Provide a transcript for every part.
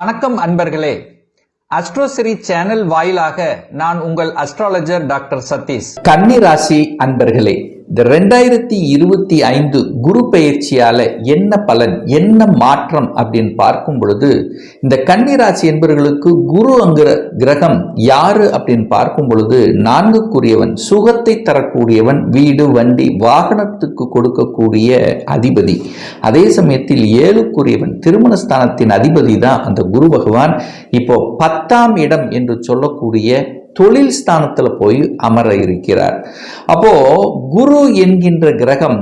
வணக்கம் அன்பர்களே. அஸ்ட்ரோசிரி சேனல் வாயிலாக நான் உங்கள் அஸ்ட்ராலஜர் டாக்டர் சதீஷ். கன்னி ராசி அன்பர்களே இந்த ரெண்டாயிரத்தி இருபத்தி ஐந்து குரு பயிற்சியால் என்ன பலன் என்ன மாற்றம் அப்படின்னு பார்க்கும் பொழுது இந்த கன்னிராசி என்பவர்களுக்கு குரு அங்கிற கிரகம் யாரு அப்படின்னு பார்க்கும் பொழுது நான்குக்குரியவன் சுகத்தை தரக்கூடியவன் வீடு வண்டி வாகனத்துக்கு கொடுக்கக்கூடிய அதிபதி. அதே சமயத்தில் ஏழுக்குரியவன் திருமணஸ்தானத்தின் அதிபதி தான் அந்த குரு பகவான். இப்போ பத்தாம் இடம் என்று சொல்லக்கூடிய தொழில் ஸ்தானத்தில் போய் அமர இருக்கிறார். அப்போ குரு என்கின்ற கிரகம்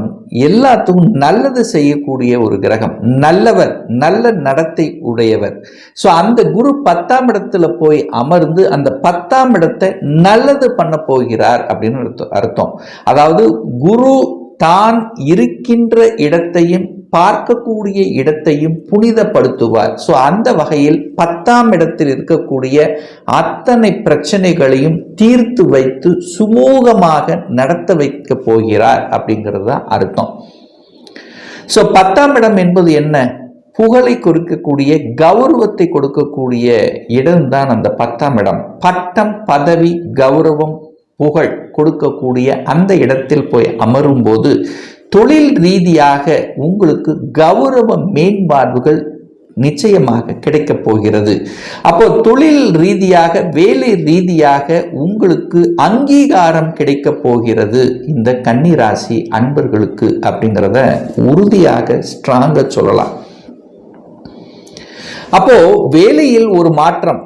எல்லாத்துக்கும் நல்லது செய்யக்கூடிய ஒரு கிரகம். நல்லவர் நல்ல நடத்தை உடையவர். ஸோ அந்த குரு பத்தாம் இடத்துல போய் அமர்ந்து அந்த பத்தாம் இடத்தை நல்லது பண்ண போகிறார் அப்படின்னு அர்த்தம் அர்த்தம். அதாவது குரு தான் இருக்கின்ற இடத்தையும் பார்க்கக்கூடிய இடத்தையும் புனிதப்படுத்துவார். ஸோ அந்த வகையில் பத்தாம் இடத்தில் இருக்கக்கூடிய அத்தனை பிரச்சனைகளையும் தீர்த்து வைத்து சுமூகமாக நடத்த வைக்க போகிறார் அப்படிங்கிறது தான் அர்த்தம். ஸோ பத்தாம் இடம் என்பது என்ன? புகழை கொடுக்கக்கூடிய கௌரவத்தை கொடுக்கக்கூடிய இடம்தான் அந்த பத்தாம் இடம். பட்டம் பதவி கௌரவம் புகழ் கொடுக்கக்கூடிய அந்த இடத்தில் போய் அமரும் போது தொழில் ரீதியாக உங்களுக்கு கௌரவ மேம்பார்வுகள் நிச்சயமாக கிடைக்கப் போகிறது. அப்போ தொழில் ரீதியாக வேலை ரீதியாக உங்களுக்கு அங்கீகாரம் கிடைக்கப் போகிறது. இந்த கன்னிராசி அன்பர்களுக்கு அப்படிங்கிறத உறுதியாக ஸ்ட்ராங்காக சொல்லலாம். அப்போ வேலையில் ஒரு மாற்றம்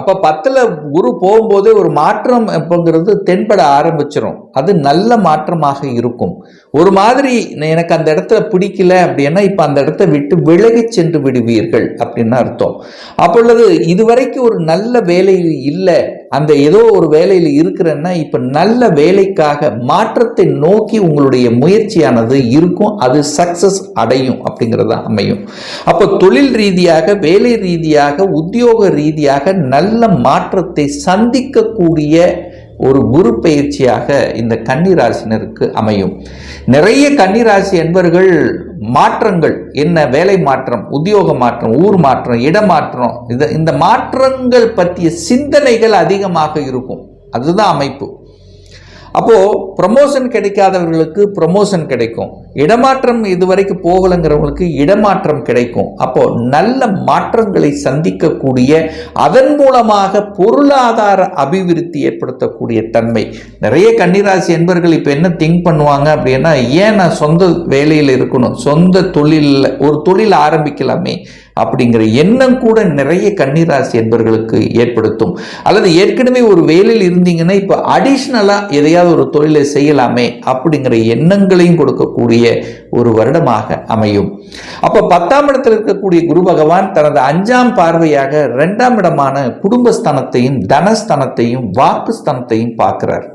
அப்போ பத்தில் குரு போகும்போதே ஒரு மாற்றம் அப்படிங்கிறது தென்பட ஆரம்பிச்சிடும் அது நல்ல மாற்றமாக இருக்கும். ஒரு மாதிரி எனக்கு அந்த இடத்துல பிடிக்கல அப்படின்னா இப்போ அந்த இடத்த விட்டு விலகி சென்று விடுவீர்கள் அப்படின்னு அர்த்தம். அப்பொழுது இதுவரைக்கும் ஒரு நல்ல வேலை இல்லை. அந்த ஏதோ ஒரு வேலையில் இருக்கிறேன்னா இப்போ நல்ல வேலைக்காக மாற்றத்தை நோக்கி உங்களுடைய முயற்சியானது இருக்கும். அது சக்சஸ் அடையும் அப்படிங்கிறது அமையும். அப்போ தொழில் ரீதியாக வேலை ரீதியாக உத்தியோக ரீதியாக நல்ல மாற்றத்தை சந்திக்கக்கூடிய ஒரு குரு பயிற்சியாக இந்த கன்னிராசினருக்கு அமையும். நிறைய கன்னிராசி என்பவர்கள் மாற்றங்கள் என்ன வேலை மாற்றம் உத்தியோக மாற்றம் ஊர் மாற்றம் இடமாற்றம் இது இந்த மாற்றங்கள் பற்றிய சிந்தனைகள் அதிகமாக இருக்கும். அதுதான் அமைப்பு. அப்போது ப்ரமோஷன் கிடைக்காதவர்களுக்கு ப்ரமோஷன் கிடைக்கும். இடமாற்றம் இதுவரைக்கும் போகலைங்கிறவங்களுக்கு இடமாற்றம் கிடைக்கும். அப்போ நல்ல மாற்றங்களை சந்திக்கக்கூடிய அதன் மூலமாக பொருளாதார அபிவிருத்தி ஏற்படுத்தக்கூடிய தன்மை. நிறைய கன்னிராசி என்பர்கள் இப்போ என்ன திங்க் பண்ணுவாங்க அப்படின்னா ஏன் நான் சொந்த வேலையில் இருக்கணும்? சொந்த தொழிலில் ஒரு தொழில் ஆரம்பிக்கலாமே அப்படிங்கிற எண்ணம் கூட நிறைய கன்னிராசி என்பர்களுக்கு ஏற்படுத்தும். அல்லது ஏற்கனவே ஒரு வேலையில் இருந்தீங்கன்னா இப்போ அடிஷ்னலாக எதையாவது ஒரு தொழிலை செய்யலாமே அப்படிங்கிற எண்ணங்களையும் கொடுக்கக்கூடிய ஒரு வருடமாக அமையும். அப்போ பத்தாம் இடத்தில் இருக்கக்கூடிய குரு பகவான் தனது அஞ்சாம் பார்வையாக இரண்டாம் இடமான குடும்பஸ்தானத்தையும் தனஸ்தானத்தையும் வாக்குஸ்தானத்தையும் பார்க்கிறார்.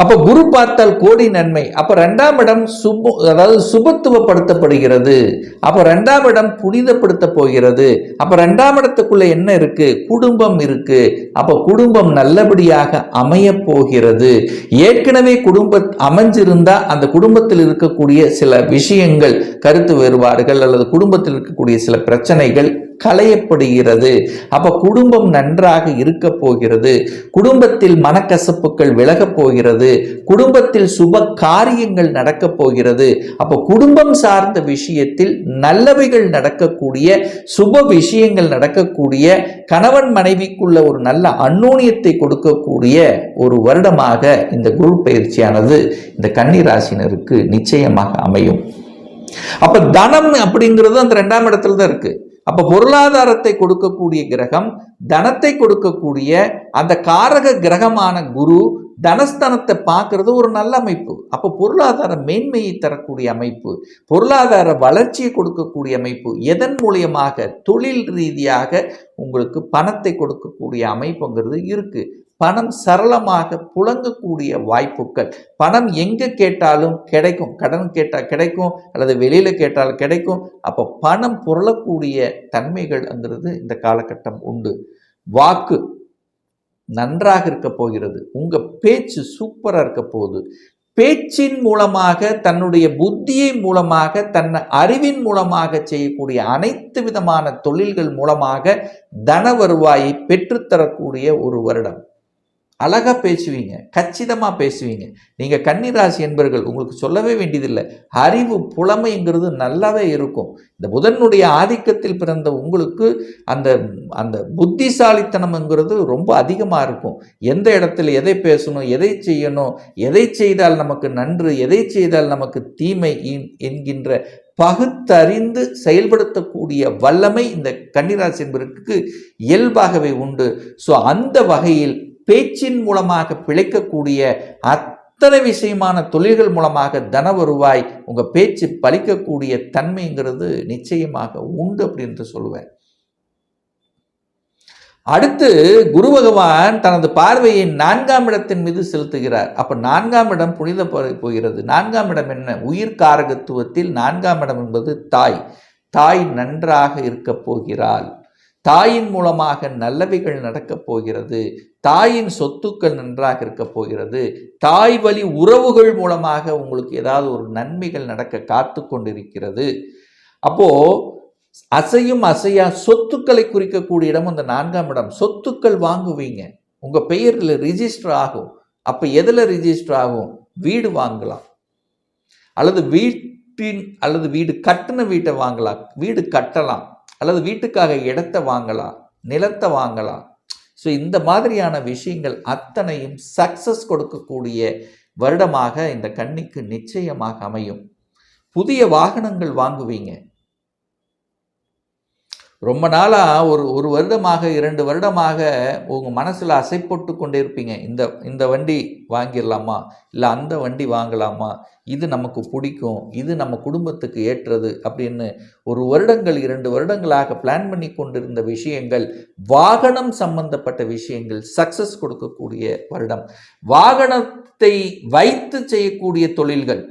அப்ப குரு பார்த்தால் கோடி நன்மை. அப்ப ரெண்டாம் இடம் சுப அதாவது சுபத்துவப்படுத்தப்படுகிறது. அப்ப ரெண்டாம் இடம் புனிதப்படுத்த போகிறது. அப்ப ரெண்டாம் இடத்துக்குள்ள என்ன இருக்கு? குடும்பம் இருக்கு. அப்ப குடும்பம் நல்லபடியாக அமைய போகிறது. ஏற்கனவே குடும்ப அமைஞ்சிருந்தா அந்த குடும்பத்தில் இருக்கக்கூடிய சில விஷயங்கள் கருத்து வேறுபாடுகள் அல்லது குடும்பத்தில் இருக்கக்கூடிய சில பிரச்சனைகள் களையப்படுகிறது. அப்ப குடும்பம் நன்றாக இருக்க போகிறது. குடும்பத்தில் மனக்கசப்புகள் விலகப் போகிறது. குடும்பத்தில் சுப காரியங்கள் நடக்கப் போகிறது. அப்ப குடும்பம் சார்ந்த விஷயத்தில் நல்லவைகள் நடக்கக்கூடிய சுப விஷயங்கள் நடக்கக்கூடிய கணவன் மனைவிக்குள்ள ஒரு நல்ல அந்நோனியத்தை கொடுக்கக்கூடிய ஒரு வருடமாக இந்த குரு பயிற்சியானது இந்த கன்னிராசினருக்கு நிச்சயமாக அமையும். அப்ப தனம் அப்படிங்கிறது அந்த ரெண்டாம் இடத்துல தான் இருக்கு. அப்ப பொருளாதாரத்தை கொடுக்கக்கூடிய கிரகம் தனத்தை கொடுக்கக்கூடிய அந்த காரக கிரகமான குரு தனஸ்தனத்தை பார்க்கறது ஒரு நல்ல அமைப்பு. அப்போ பொருளாதார மேன்மையை தரக்கூடிய அமைப்பு பொருளாதார வளர்ச்சியை கொடுக்கக்கூடிய அமைப்பு எதன் மூலியமாக தொழில் ரீதியாக உங்களுக்கு பணத்தை கொடுக்கக்கூடிய அமைப்புங்கிறது இருக்கு. பணம் சரளமாக புழங்கக்கூடிய வாய்ப்புகள். பணம் எங்கே கேட்டாலும் கிடைக்கும். கடன் கேட்டால் கிடைக்கும். அல்லது வெளியில் கேட்டால் கிடைக்கும். அப்போ பணம் புரளக்கூடிய தன்மைகள்ங்கிறது இந்த காலகட்டம் உண்டு. வாக்கு நன்றாக இருக்க போகிறது. உங்கள் பேச்சு சூப்பராக இருக்க போகுது. பேச்சின் மூலமாக தன்னுடைய புத்தியை மூலமாக தன் அறிவின் மூலமாக செய்யக்கூடிய அனைத்து விதமான தொழில்கள் மூலமாக தன வருவாயை பெற்றுத்தரக்கூடிய ஒரு வருடம். அழகாக பேசுவீங்க கச்சிதமாக பேசுவீங்க. நீங்க கன்னிராசி என்பர்கள் உங்களுக்கு சொல்லவே வேண்டியதில்லை. அறிவு புலமைங்கிறது நல்லாவே இருக்கும். இந்த புதனுடைய ஆதிக்கத்தில் பிறந்த உங்களுக்கு அந்த அந்த புத்திசாலித்தனம்ங்கிறது ரொம்ப அதிகமாக இருக்கும். எந்த இடத்துல எதை பேசணும் எதை செய்யணும் எதை செய்தால் நமக்கு நன்று எதை செய்தால் நமக்கு தீமை என்கின்ற பகுத்தறிந்து செயல்படுத்தக்கூடிய வல்லமை இந்த கன்னிராசி என்பதற்கு இயல்பாகவே உண்டு. ஸோ அந்த வகையில் பேச்சின் மூலமாக பிழைக்கக்கூடிய அத்தனை விஷயமான தொழில்கள் மூலமாக தன வருவாய் உங்கள் பேச்சு பலிக்கக்கூடிய தன்மைங்கிறது நிச்சயமாக உண்டு அப்படின்ட்டு சொல்லுவேன். அடுத்து குரு பகவான் தனது பார்வையை நான்காம் இடத்தின் மீது செலுத்துகிறார். அப்ப நான்காம் இடம் புனித போகிறது. நான்காம் இடம் என்ன? உயிர் காரகத்துவத்தில் நான்காம் இடம் என்பது தாய். தாய் நன்றாக இருக்கப் போகிறாள். தாயின் மூலமாக நல்லவைகள் நடக்கப் போகிறது. தாயின் சொத்துக்கள் நன்றாக இருக்க போகிறது. தாய் வழி உறவுகள் மூலமாக உங்களுக்கு ஏதாவது ஒரு நன்மைகள் நடக்க காத்து கொண்டிருக்கிறது. அப்போ அசையும் அசையா சொத்துக்களை குறிக்கக்கூடிய இடம் அந்த நான்காம் இடம். சொத்துக்கள் வாங்குவீங்க. உங்க பெயரில் ரிஜிஸ்டர் ஆகும். அப்ப எதுல ரிஜிஸ்டர் ஆகும்? வீடு வாங்கலாம். அல்லது வீட்டின் அல்லது வீடு கட்டின வீட்டை வாங்கலாம். வீடு கட்டலாம். அல்லது வீட்டுக்காக இடத்தை வாங்கலாம். நிலத்தை வாங்கலாம். ஸோ இந்த மாதிரியான விஷயங்கள் அத்தனையும் சக்ஸஸ் கொடுக்கக்கூடிய வருடமாக இந்த கண்ணிக்கு நிச்சயமாக அமையும். புதிய வாகனங்கள் வாங்குவீங்க. ரொம்ப நாளாக ஒரு ஒரு வருடமாக இரண்டு வருடமாக உங்கள் மனசில் அசைப்பட்டு கொண்டே இருப்பீங்க இந்த இந்த வண்டி வாங்கிடலாமா? இல்லை அந்த வண்டி வாங்கலாமா? இது நமக்கு பிடிக்கும். இது நம்ம குடும்பத்துக்கு ஏற்றது அப்படின்னு ஒரு வருடங்கள் இரண்டு வருடங்களாக பிளான் பண்ணி கொண்டிருந்த விஷயங்கள் வாகனம் சம்பந்தப்பட்ட விஷயங்கள் சக்சஸ் கொடுக்கக்கூடிய வருடம். வாகனத்தை வைத்து செய்யக்கூடிய தொழில்கள்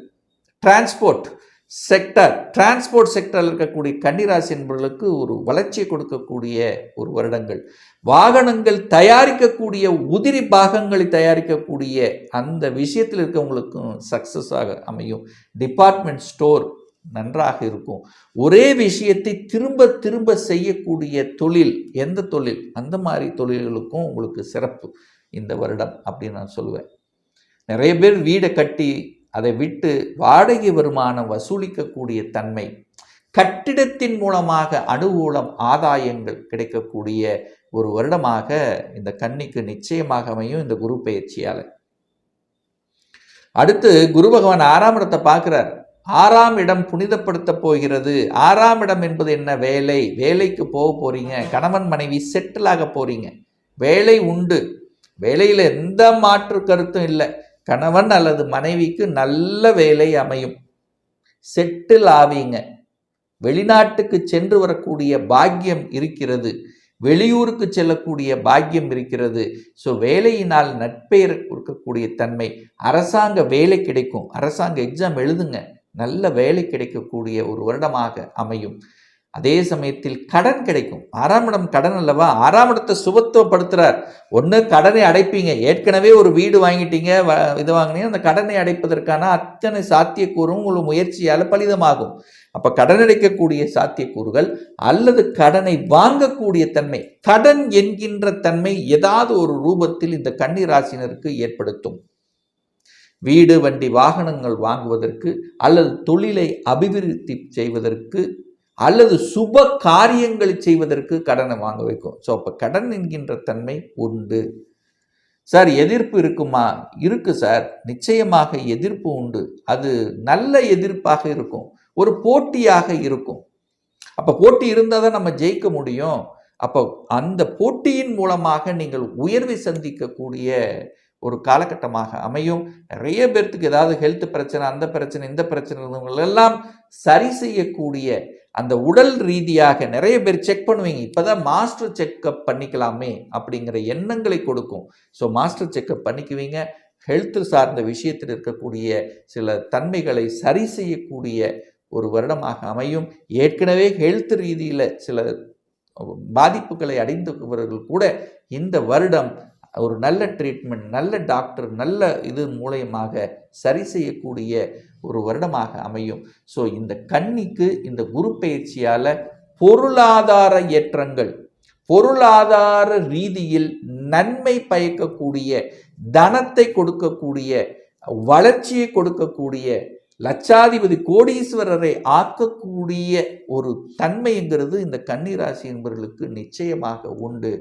டிரான்ஸ்போர்ட் செக்டர் டிரான்ஸ்போர்ட் செக்டரில் இருக்கக்கூடிய கன்னிராசி என்பவர்களுக்கு ஒரு வளர்ச்சியை கொடுக்கக்கூடிய ஒரு வருடங்கள். வாகனங்கள் தயாரிக்கக்கூடிய உதிரி பாகங்களை தயாரிக்கக்கூடிய அந்த விஷயத்தில் இருக்கவங்களுக்கும் சக்ஸஸாக அமையும். டிபார்ட்மெண்ட் ஸ்டோர் நன்றாக இருக்கும். ஒரே விஷயத்தை திரும்ப திரும்ப செய்யக்கூடிய தொழில் எந்த தொழில்? அந்த மாதிரி தொழில்களுக்கும் உங்களுக்கு சிறப்பு இந்த வருடம் அப்படின்னு நான் சொல்லுவேன். நிறைய பேர் வீடை கட்டி அதை விட்டு வாடகை வருமானம் வசூலிக்கக்கூடிய தன்மை கட்டிடத்தின் மூலமாக அனுகூலம் ஆதாயங்கள் கிடைக்கக்கூடிய ஒரு வருடமாக இந்த கன்னிக்கு நிச்சயமாக அமையும் இந்த குரு பயிற்சியால். அடுத்து குரு பகவான் ஆறாம் இடத்தை பார்க்கிறார். ஆறாம் இடம் புனிதப்படுத்த போகிறது. ஆறாம் இடம் என்பது என்ன? வேலை. வேலைக்கு போக போறீங்க. கணவன் மனைவி செட்டில் ஆக போறீங்க. வேலை உண்டு. வேலையில் எந்த மாற்று கருத்தும் இல்லை. கணவன் அல்லது மனைவிக்கு நல்ல வேலை அமையும். செட்டில் ஆவீங்க. வெளிநாட்டுக்கு சென்று வரக்கூடிய பாக்கியம் இருக்கிறது. வெளியூருக்கு செல்லக்கூடிய பாக்கியம் இருக்கிறது. ஸோ வேலையினால் நட்பெயர் கொடுக்கக்கூடிய தன்மை. அரசாங்க வேலை கிடைக்கும். அரசாங்க எக்ஸாம் எழுதுங்க. நல்ல வேலை கிடைக்கக்கூடிய ஒரு வருடமாக அமையும். அதே சமயத்தில் கடன் கிடைக்கும். ஆறாம் இடம் கடன் அல்லவா? ஆறாம் இடத்தை சுபத்துவப்படுத்துறார். ஒன்று கடனை அடைப்பீங்க. ஏற்கனவே ஒரு வீடு வாங்கிட்டீங்க வ- இது வாங்கினீங்க. அந்த கடனை அடைப்பதற்கான அத்தனை சாத்தியக்கூறும் உங்கள் முயற்சியால் பலிதமாகும். அப்போ கடன் அடைக்கக்கூடிய சாத்தியக்கூறுகள் அல்லது கடனை வாங்கக்கூடிய தன்மை கடன் என்கின்ற தன்மை ஏதாவது ஒரு ரூபத்தில் இந்த கன்னி ராசினருக்கு ஏற்படுத்தும். வீடு வண்டி வாகனங்கள் வாங்குவதற்கு அல்லது தொழிலை அபிவிருத்தி செய்வதற்கு அல்லது சுப காரியங்களை செய்வதற்கு கடனை வாங்க வைக்கும். ஸோ அப்போ கடன் என்கின்ற தன்மை உண்டு. சார் எதிர்ப்பு இருக்குமா? இருக்கு சார் நிச்சயமாக எதிர்ப்பு உண்டு. அது நல்ல எதிர்ப்பாக இருக்கும். ஒரு போட்டியாக இருக்கும். அப்போ போட்டி இருந்தால் தான் நம்ம ஜெயிக்க முடியும். அப்போ அந்த போட்டியின் மூலமாக நீங்கள் உயர்வை சந்திக்கக்கூடிய ஒரு காலகட்டமாக அமையும். நிறைய பேர்த்துக்கு ஏதாவது ஹெல்த் பிரச்சனை அந்த பிரச்சனை இந்த பிரச்சனை எல்லாம் சரி செய்யக்கூடிய அந்த உடல் ரீதியாக நிறைய பேர் செக் பண்ணுவீங்க. இப்போதான் மாஸ்டர் செக்கப் பண்ணிக்கலாமே அப்படிங்கிற எண்ணங்களை கொடுக்கும். ஸோ மாஸ்டர் செக்கப் பண்ணிக்குவீங்க. ஹெல்த் சார்ந்த விஷயத்தில் இருக்கக்கூடிய சில தன்மைகளை சரி செய்யக்கூடிய ஒரு வருடமாக அமையும். ஏற்கனவே ஹெல்த் ரீதியில் சில பாதிப்புகளை அடைந்தவர்கள் கூட இந்த வருடம் ஒரு நல்ல ட்ரீட்மெண்ட் நல்ல டாக்டர் நல்ல இது மூலயமாக சரி செய்யக்கூடிய ஒரு வருடமாக அமையும். ஸோ இந்த கன்னிக்கு இந்த குரு பயிற்சியால் பொருளாதார ஏற்றங்கள் பொருளாதார ரீதியில் நன்மை பயக்கக்கூடிய தனத்தை கொடுக்கக்கூடிய வளர்ச்சியை கொடுக்கக்கூடிய லட்சாதிபதி கோடீஸ்வரரை ஆக்கக்கூடிய ஒரு தன்மைங்கிறது இந்த கன்னிராசி என்பவர்களுக்கு நிச்சயமாக உண்டு.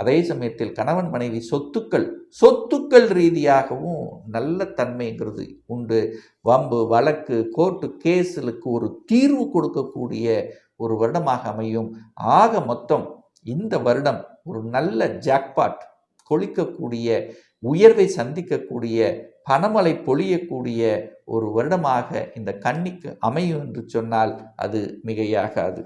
அதே சமயத்தில் கணவன் மனைவி சொத்துக்கள் சொத்துக்கள் ரீதியாகவும் நல்ல தன்மைங்கிறது உண்டு. வம்பு வழக்கு கோர்ட்டு கேஸுகளுக்கு ஒரு தீர்வு கொடுக்கக்கூடிய ஒரு வருடமாக அமையும். ஆக மொத்தம் இந்த வருடம் ஒரு நல்ல ஜாக்பாட் கொளிக்கக்கூடிய உயர்வை சந்திக்கக்கூடிய பணமலை பொழியக்கூடிய ஒரு வருடமாக இந்த கன்னிக்கு அமையும் என்று சொன்னால் அது மிகையாகாது.